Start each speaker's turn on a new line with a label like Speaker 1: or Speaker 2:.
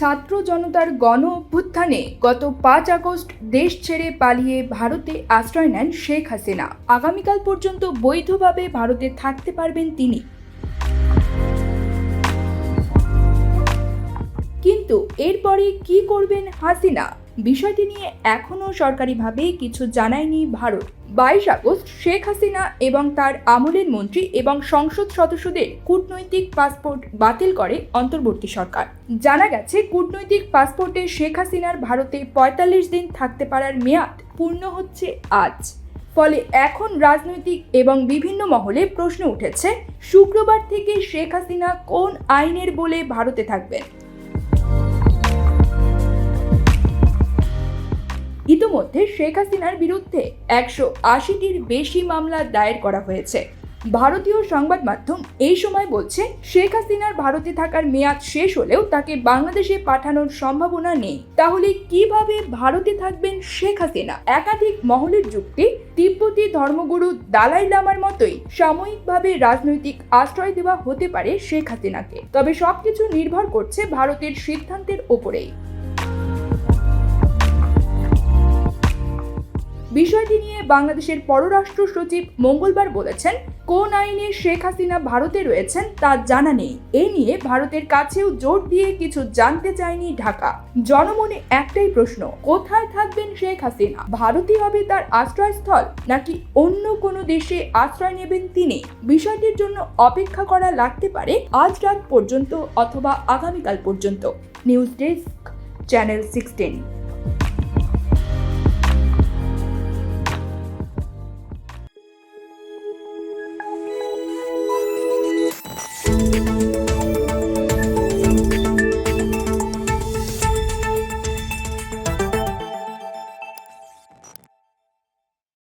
Speaker 1: ছাত্র জনতার গণ অভ্যুত্থানে গত পাঁচ আগস্ট দেশ ছেড়ে পালিয়ে ভারতে আশ্রয় নেন শেখ হাসিনা। আগামীকাল পর্যন্ত বৈধভাবে ভারতে থাকতে পারবেন তিনি। কিন্তু এরপরে কি করবেন হাসিনা? বিষয়টি নিয়ে এখনও সরকারিভাবে কিছু জানায়নি ভারত। বাইশ আগস্ট শেখ হাসিনা এবং তার আমলের মন্ত্রী এবং সংসদ সদস্যদের কূটনৈতিক পাসপোর্ট বাতিল করে অন্তর্বর্তী সরকার। জানা গেছে, কূটনৈতিক পাসপোর্টে শেখ হাসিনার ভারতে পঁয়তাল্লিশ দিন থাকতে পারার মেয়াদ পূর্ণ হচ্ছে আজ। ফলে এখন রাজনৈতিক এবং বিভিন্ন মহলে প্রশ্ন উঠেছে, শুক্রবার থেকে শেখ হাসিনা কোন আইনের বলে ভারতে থাকবেন? ইতোমধ্যে শেখ হাসিনার বিরুদ্ধে একশো আশিটির বেশি মামলা দায়ের করা হয়েছে। ভারতীয় সংবাদ মাধ্যম এই সময় বলছে, শেখ হাসিনার ভারতে থাকার মেয়াদ শেষ হলেও তাকে বাংলাদেশে পাঠানোর সম্ভাবনা নেই। তাহলে কীভাবে ভারতে থাকবেন শেখ হাসিনা? একাধিক মহলের যুক্তি, তিব্বতী ধর্মগুরু দালাই লামার মতোই সাময়িকভাবে রাজনৈতিক আশ্রয় দেওয়া হতে পারে শেখ হাসিনাকে। তবে সবকিছু নির্ভর করছে ভারতের সিদ্ধান্তের ওপরেই। বিষয়টি নিয়ে বাংলাদেশের পররাষ্ট্র সচিব মঙ্গলবার বলেছেন, কোন আইনে শেখ হাসিনা ভারতে রয়েছেন তা জানা নেই। এ নিয়ে ভারতের কাছেও জোর দিয়ে কিছু জানতে চায়নি ঢাকা। জনমনে একটাই প্রশ্ন, কোথায় থাকবেন শেখ হাসিনা? ভারতই হবে তার আশ্রয়স্থল, নাকি অন্য কোনো দেশে আশ্রয় নেবেন তিনি? বিষয়টির জন্য অপেক্ষা করা লাগতে পারে আজ রাত পর্যন্ত অথবা আগামীকাল পর্যন্ত। News desk, channel sixteen.